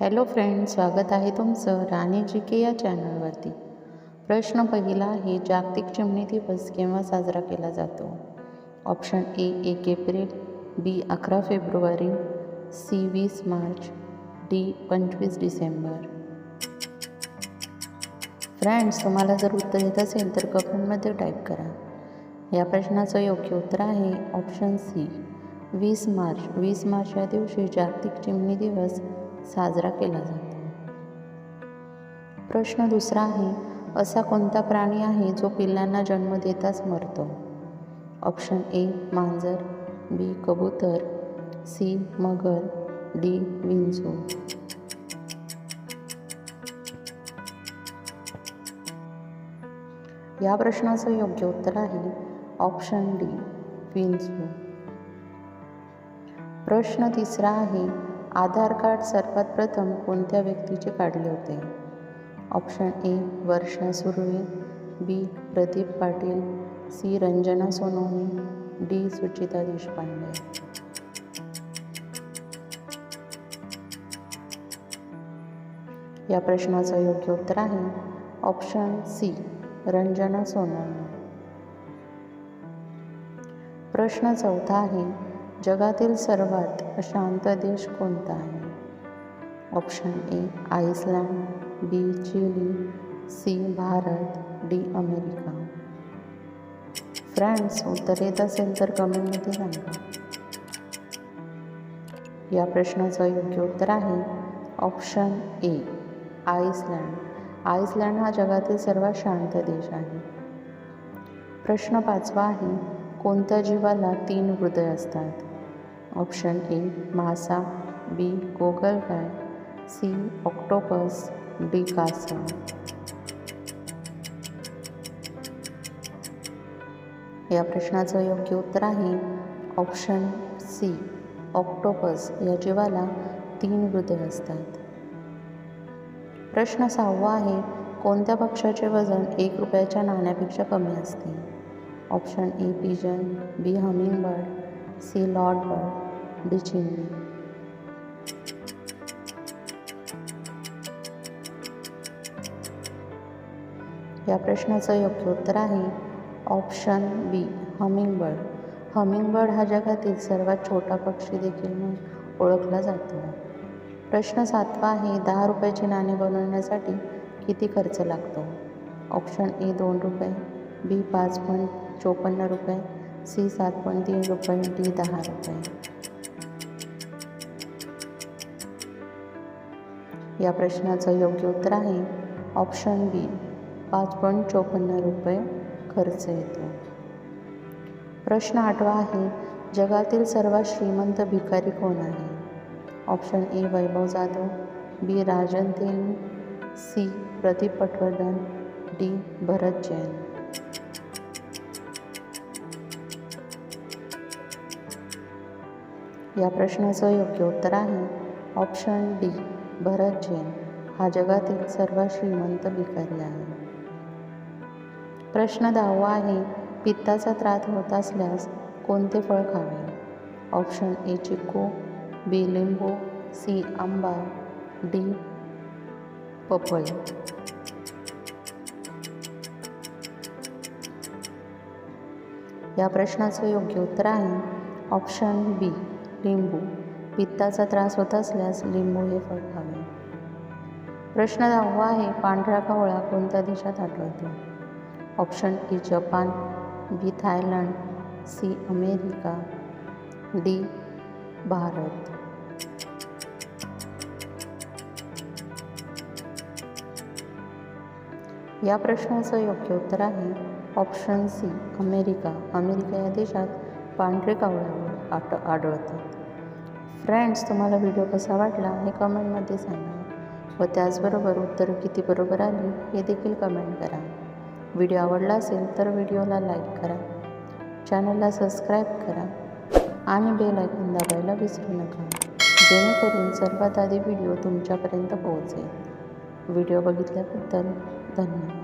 Hello friend स्वागत आहे तुमचं राणी जी के या चॅनलवरती. प्रश्न पहिला आहे जागतिक चिमणी दिवस केव्हा साजरा केला जातो? ऑप्शन ए एक एप्रिल बी अकरा फेब्रुवारी सी वीस मार्च डी पंचवीस डिसेंबर. फ्रेंड्स तुम्हाला जर उत्तर येत असेल तर कमेंटमध्ये टाईप करा. या प्रश्नाचं योग्य उत्तर आहे ऑप्शन सी वीस मार्च. वीस मार्च या दिवशी जागतिक चिमणी दिवस साजरा केला जातो. प्रश्न दुसरा आहे असा कोणता प्राणी आहे जो पिल्लांना जन्म देताच मरतो? ऑप्शन ए मांजर. बी कबूतर. सी मगर. डी विंचू. या प्रश्नाचं योग्य उत्तर आहे ऑप्शन डी विंचू. प्रश्न तिसरा आहे आधार कार्ड सर्वात प्रथम कोणत्या व्यक्तीचे काढले होते? Option A Varsha Surve B Pradeep Patil C Ranjana Sononi D Suchita Deshpande. या प्रश्नाचं योग्य उत्तर आहे ऑप्शन सी रंजना सोनवणे. प्रश्न चौथा आहे जगातील सर्वात अशांत देश कोणता आहे? Option A Iceland B Chile C Bharat D America. Friends उत्तर येत असेल तर कमेंटमध्ये सांगा. या प्रश्नाचं योग्य उत्तर आहे ऑप्शन ए आईसलँड आईसलँड हा जगातील सर्वात शांत देश आहे. प्रश्न पाचवा आहे कोणत्या जीवाला तीन हृदय असतात? ऑप्शन ए मासा बी गोगलगाय सी ऑक्टोपस डी कासा. या प्रश्नाचं योग्य उत्तर आहे ऑप्शन सी ऑक्टोपस. या जीवाला तीन हृदय असतात. प्रश्न सहावा आहे कोणत्या पक्षाचे वजन एक रुपयाच्या नाण्यापेक्षा कमी असते? Option A pigeon B humming see C lord bird या प्रश्नाचं योग्य उत्तर आहे ऑप्शन बी हमिंगबर्ड. हमिंगबर्ड हा जगातील सर्वात छोटा पक्षी देखील म्हणून ओळखला जातो. प्रश्न सातवा आहे दहा रुपयाचे नाणे बनवण्यासाठी किती खर्च लागतो? ऑप्शन ए दोन रुपये. बी पाच पॉईंट चोपन्न रुपये. सी सात पॉईंट तीन रुपये डी दहा रुपये. या प्रश्नाचं योग्य उत्तर आहे ऑप्शन बी पाच पॉईंट चोपन्न रुपये खर्च येतो. प्रश्न आठवा आहे जगातील सर्वात श्रीमंत भिकारी कोण आहे? Option A Vaibhav Jadhav B Rajan Teli C Pradeep Patwardhan D Bharat Jain. या प्रश्नाचं योग्य उत्तर आहे. Option D Bharat Jain. हा जगातील सर्वात श्रीमंत भिकारी आहे. प्रश्न दहावा आहे पित्ताचा त्रास होत असल्यास कोणते फळ खावे? ऑप्शन ए चिक्कू. बी लिंबू. सी आंबा. डी पपई. या प्रश्नाचं योग्य उत्तर आहे. ऑप्शन बी लिंबू. पित्ताचा त्रास होत असल्यास लिंबू हे फळ खावे. प्रश्न दहावा आहे पांढरा कावळा कोणत्या देशात आढळतो? Option A Japan B Thailand C America D Bharat. या प्रश्नाचं योग्य उत्तर आहे ऑप्शन सी अमेरिका. अमेरिका या देशात पांढरे कावळ्यावर आट आढळतात फ्रेंड्स तुम्हाला व्हिडिओ कसा वाटला हे कमेंटमध्ये सांगा. व त्याचबरोबर उत्तर किती बरोबर आली हे देखील कमेंट करा. व्हिडिओ आवडला असेल तर व्हिडिओला लाईक करा. चॅनलला सबस्क्राईब करा. आणि बेल ऐकून दाबायला विसरू नका. जेणेकरून सर्वात आधी व्हिडिओ तुमच्यापर्यंत पोहोचेल. व्हिडिओ बघितल्याबद्दल धन्यवाद.